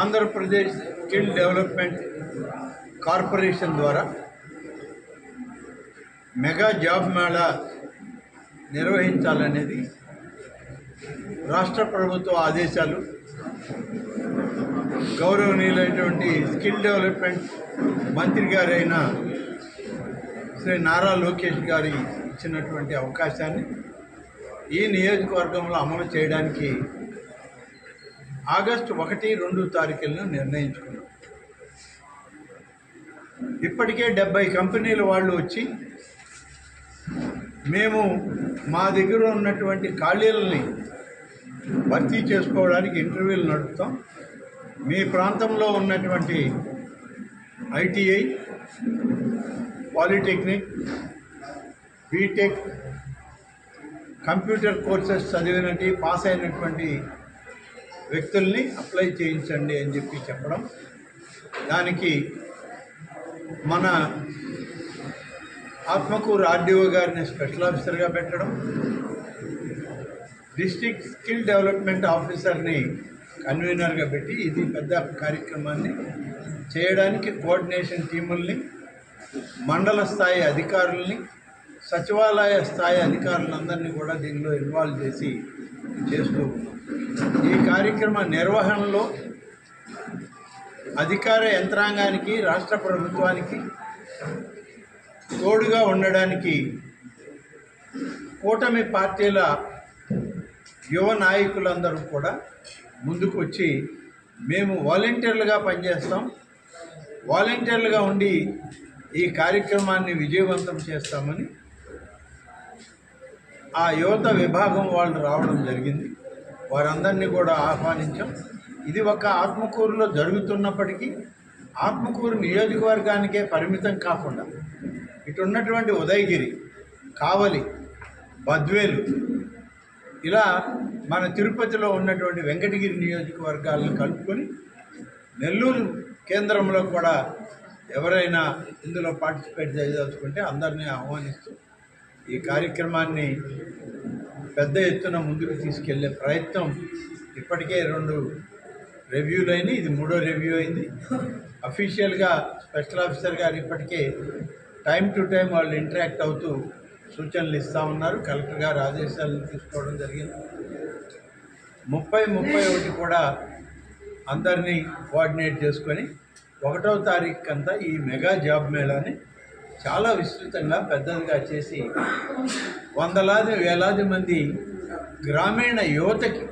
Andhra Pradesh skill development corporation ద్వారా mega job mela నిర్వహించాలనేది రాష్ట్ర ప్రభుత్వ ఆదేశాలు. గౌరవనీయులైనటువంటి స్కిల్ డెవలప్మెంట్ మంత్రి గారైన శ్రీ నారా లోకేష్ గారి ఇచ్చినటువంటి అవకాశాన్ని ఈ నియోజకవర్గంలో అమలు చేయడానికి ఆగస్టు ఒకటి రెండు తారీఖులను నిర్ణయించుకున్నాం. ఇప్పటికే డెబ్బై కంపెనీల వాళ్ళు వచ్చి మేము మా దగ్గర ఉన్నటువంటి ఖాళీలని భర్తీ చేసుకోవడానికి ఇంటర్వ్యూలు నడుపుతాం. మీ ప్రాంతంలో ఉన్నటువంటి ITI polytechnic BTech computer courses చదివినటువంటి పాస్ అయినటువంటి వ్యక్తుల్ని అప్లై చేయించండి అని చెప్పి చెప్పడం. దానికి మన ఆత్మకూరు ఆర్డీఓ గారిని స్పెషల్ ఆఫీసర్గా పెట్టడం డిస్ట్రిక్ట్ స్కిల్ డెవలప్మెంట్ ఆఫీసర్ని కన్వీనర్గా పెట్టి ఇది పెద్ద కార్యక్రమాన్ని చేయడానికి కోఆర్డినేషన్ టీముల్ని మండల స్థాయి అధికారుల్ని సచివాలయ స్థాయి అధికారులందరినీ కూడా దీనిలో ఇన్వాల్వ్ చేసి చేస్తూ ఉన్నాం ఈ కార్యక్రమ నిర్వహణలో అధికార యంత్రాంగానికి రాష్ట్ర ప్రభుత్వానికి తోడుగా ఉండడానికి కూటమి పార్టీల యువ నాయకులందరూ కూడా ముందుకు వచ్చి మేము వాలంటీర్లుగా పనిచేస్తాం. వాలంటీర్లుగా ఉండి ఈ కార్యక్రమాన్ని విజయవంతం చేస్తామని ఆ యువత విభాగం వాళ్ళు రావడం జరిగింది. వారందరినీ కూడా ఆహ్వానించాం. ఇది ఒక ఆత్మకూరులో జరుగుతున్నప్పటికీ ఆత్మకూరు నియోజకవర్గానికే పరిమితం కాకుండా ఇటున్నటువంటి ఉదయగిరి కావలి బద్వేలు ఇలా మన తిరుపతిలో ఉన్నటువంటి వెంకటగిరి నియోజకవర్గాలను కలుపుకొని నెల్లూరు కేంద్రంలో కూడా ఎవరైనా ఇందులో పార్టిసిపేట్ చేయదలుచుకుంటే అందరినీ ఆహ్వానిస్తూ ఈ కార్యక్రమాన్ని పెద్ద ఎత్తున ముందుకు తీసుకెళ్ళే ప్రయత్నం ఇప్పటికే రెండు రివ్యూలు అయినాయి. ఇది మూడో రివ్యూ అయింది. అఫీషియల్గా స్పెషల్ ఆఫీసర్ గారు ఇప్పటికే టైం టు టైం వాళ్ళు ఇంటరాక్ట్ అవుతూ సూచనలు ఇస్తూ ఉన్నారు. కలెక్టర్ గారు ఆదేశాలు తీసుకోవడం జరిగింది. ముప్పై ముప్పై ఒకటి కూడా అందరినీ కోఆర్డినేట్ చేసుకొని ఒకటో తారీఖు అంతా ఈ మెగా జాబ్ మేళాని చాలా విస్తృతంగా పెద్దదిగా చేసి వందలాది వేలాది మంది గ్రామీణ యువతకి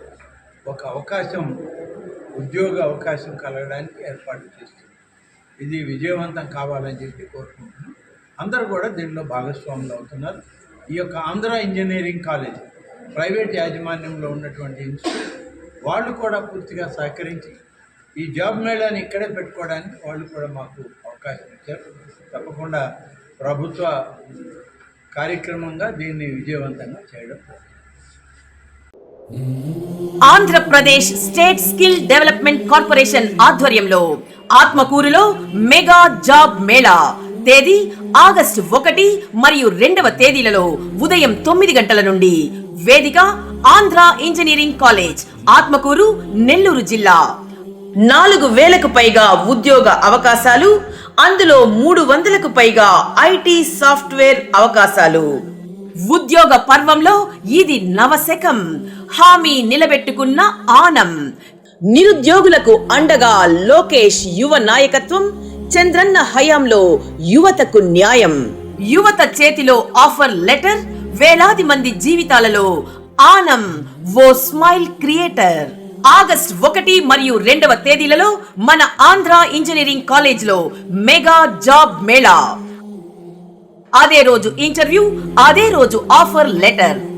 ఒక అవకాశం ఉద్యోగ అవకాశం కలగడానికి ఏర్పాటు చేస్తుంది ఇది విజయవంతం కావాలని చెప్పి కోరుకుంటున్నాం అందరూ కూడా దీనిలో భాగస్వాములు అవుతున్నారు. ఈ యొక్క ఆంధ్ర ఇంజనీరింగ్ కాలేజ్ ప్రైవేట్ యాజమాన్యంలో ఉన్నటువంటి ఇన్స్టిట్యూట్ వాళ్ళు కూడా పూర్తిగా సహకరించి ఈ జాబ్ మేళాని ఇక్కడే పెట్టుకోవడానికి వాళ్ళు కూడా మాకు తప్పకుండా ప్రభుత్వ కార్యక్రమంగా దీన్ని విజయవంతంగా చేయడం Andhra Pradesh state skill development corporation ఆధ్వర్యంలో ఆత్మకూరులో మెగా జాబ్ మేళా. తేదీ ఆగస్టు ఒకటి మరియు రెండవ తేదీలలో ఉదయం తొమ్మిది గంటల నుండి వేదిక ఆంధ్ర ఇంజనీరింగ్ కాలేజ్ ఆత్మకూరు నెల్లూరు జిల్లా. నాలుగు వేలకు పైగా ఉద్యోగ అవకాశాలు అందులో మూడు వందలకు పైగా ఐటీ సాఫ్ట్వేర్ అవకాశాలు. ఉద్యోగ పర్వంలో ఇది నవశకం. హామీ నిలబెట్టుకున్న ఆనం. నిరుద్యోగులకు అండగా లోకేష్ యువ నాయకత్వం చంద్రన్న హయాంలో యువతకు న్యాయం. యువత చేతిలో ఆఫర్ లెటర్ వేలాది మంది జీవితాలలో ఆనం ఓ స్మైల్ క్రియేటర్. ఆగస్ట్ ఒకటి మరియు రెండవ తేదీలలో మన ఆంధ్ర ఇంజనీరింగ్ కాలేజ్లో మెగా జాబ్ మేళా. అదే రోజు ఇంటర్వ్యూ అదే రోజు ఆఫర్ లెటర్.